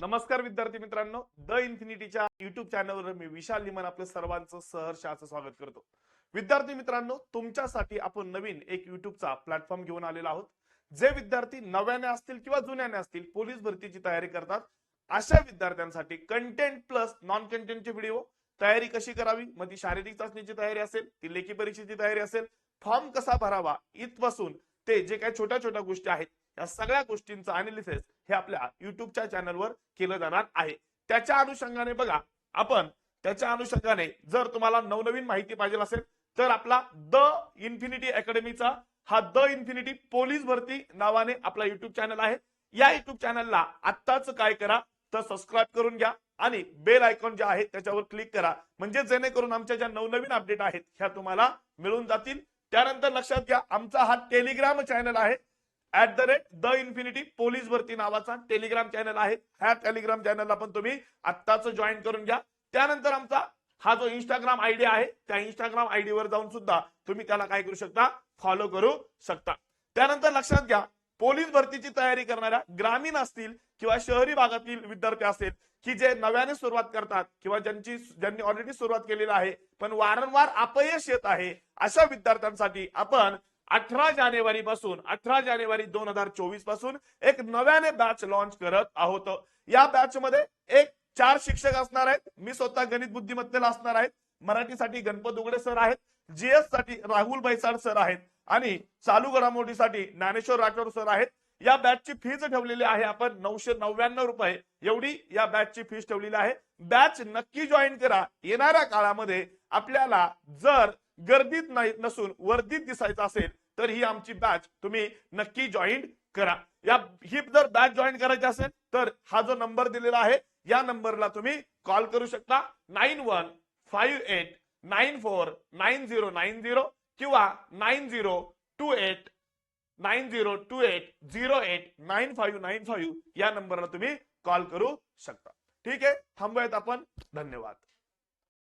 नमस्कार विद्यार्थी मित्रांनो. द इन्फिनिटीच्या युट्यूब चॅनलवर मी विशाल लिमन आपलं सर्वांचं सहर्षाचं स्वागत करतो. विद्यार्थी मित्रांनो तुमच्यासाठी आपण नवीन एक युट्यूबचा प्लॅटफॉर्म घेऊन आलेलो आहोत. जे विद्यार्थी नव्याने असतील किंवा जुन्याने असतील पोलीस भरतीची तयारी करतात. अशा विद्यार्थ्यांसाठी कंटेंट प्लस नॉन कंटेंटचे व्हिडिओ तयारी कशी करावी? मग ती शारीरिक चाचणीची तयारी असेल ती लेखी परीक्षेची तयारी असेल फॉर्म कसा भरावा? इथपासून ते जे काही छोट्या छोट्या गोष्टी आहेत या सगळ्या गोष्टींचं अनालिसिस हे आपल्या युट्यूबच्या चॅनलवर केलं जाणार आहे. त्याच्या अनुषंगाने बघा आपण त्याच्या अनुषंगाने जर तुम्हाला नवनवीन माहिती पाहिजे असेल तर आपला द इन्फिनिटी अकॅडमीचा हा द इन्फिनिटी पोलीस भरती नावाने आपला युट्यूब चॅनल आहे. या युट्यूब चॅनलला आत्ताच काय करा तर सबस्क्राईब करून घ्या आणि बेल आयकॉन जे आहे त्याच्यावर क्लिक करा. म्हणजे जेणेकरून आमच्या ज्या नवनवीन अपडेट आहेत ह्या तुम्हाला मिळून जातील. त्यानंतर लक्षात घ्या आमचा हा टेलिग्राम चॅनल आहे. At the rate the infinity police भरती नावाचा टेलिग्राम चॅनल आहे. ह्या टेलिग्राम चॅनलला पण तुम्ही आत्ताच जॉईन करून घ्या. त्यानंतर आमचा हा जो इंस्टाग्राम आयडी आहे त्या इंस्टाग्राम आयडी वर जाऊन सुद्धा तुम्ही त्याला काय करू शकता? फॉलो करू शकता. त्यानंतर लक्षात घ्या पोलीस भरतीची तयारी करणाऱ्या ग्रामीण असतील किंवा शहरी भागातील विद्यार्थी असतील की जे नव्याने सुरुवात करतात किंवा ज्यांची ज्यांनी ऑलरेडी सुरुवात केलेली आहे पण वारंवार अपयश येत आहे अशा विद्यार्थ्यांसाठी आपण अठरा जानेवारी पासून अठरा जानेवारी दोन हजार चोवीसपासून एक नव्याने बॅच लॉन्च करत आहोत. या बॅच मध्ये एक चार शिक्षक असणार आहेत. मी स्वतः गणित बुद्धिमत्तेला असणार आहेत मराठीसाठी गणपत उगडे सर आहेत. जीएससाठी राहुल बैसाड सर आहेत. आणि चालू घडामोडीसाठी ज्ञानेश्वर राठोड सर आहेत. या बॅचची फीज ठेवलेली आहे आपण नऊशे नव्याण्णव रुपये. एवढी या बॅचची फीज ठेवलेली आहे. बॅच नक्की जॉईन करा. येणाऱ्या काळामध्ये आपल्याला जर गर्दीत नाही नसून वर्दीत दिसायचं असेल तर ही आमची बॅच तुम्ही नक्की जॉईन करा. या ही जर बॅच जॉईन करायची असेल तर हा जो नंबर दिलेला आहे या नंबरला तुम्ही कॉल करू शकता. Nine one five eight nine four nine zero nine zero किंवा nine zero two eight nine zero two eight zero eight nine five nine five या नंबरला तुम्ही कॉल करू शकता. ठीक आहे? थांबूयात आपण. धन्यवाद.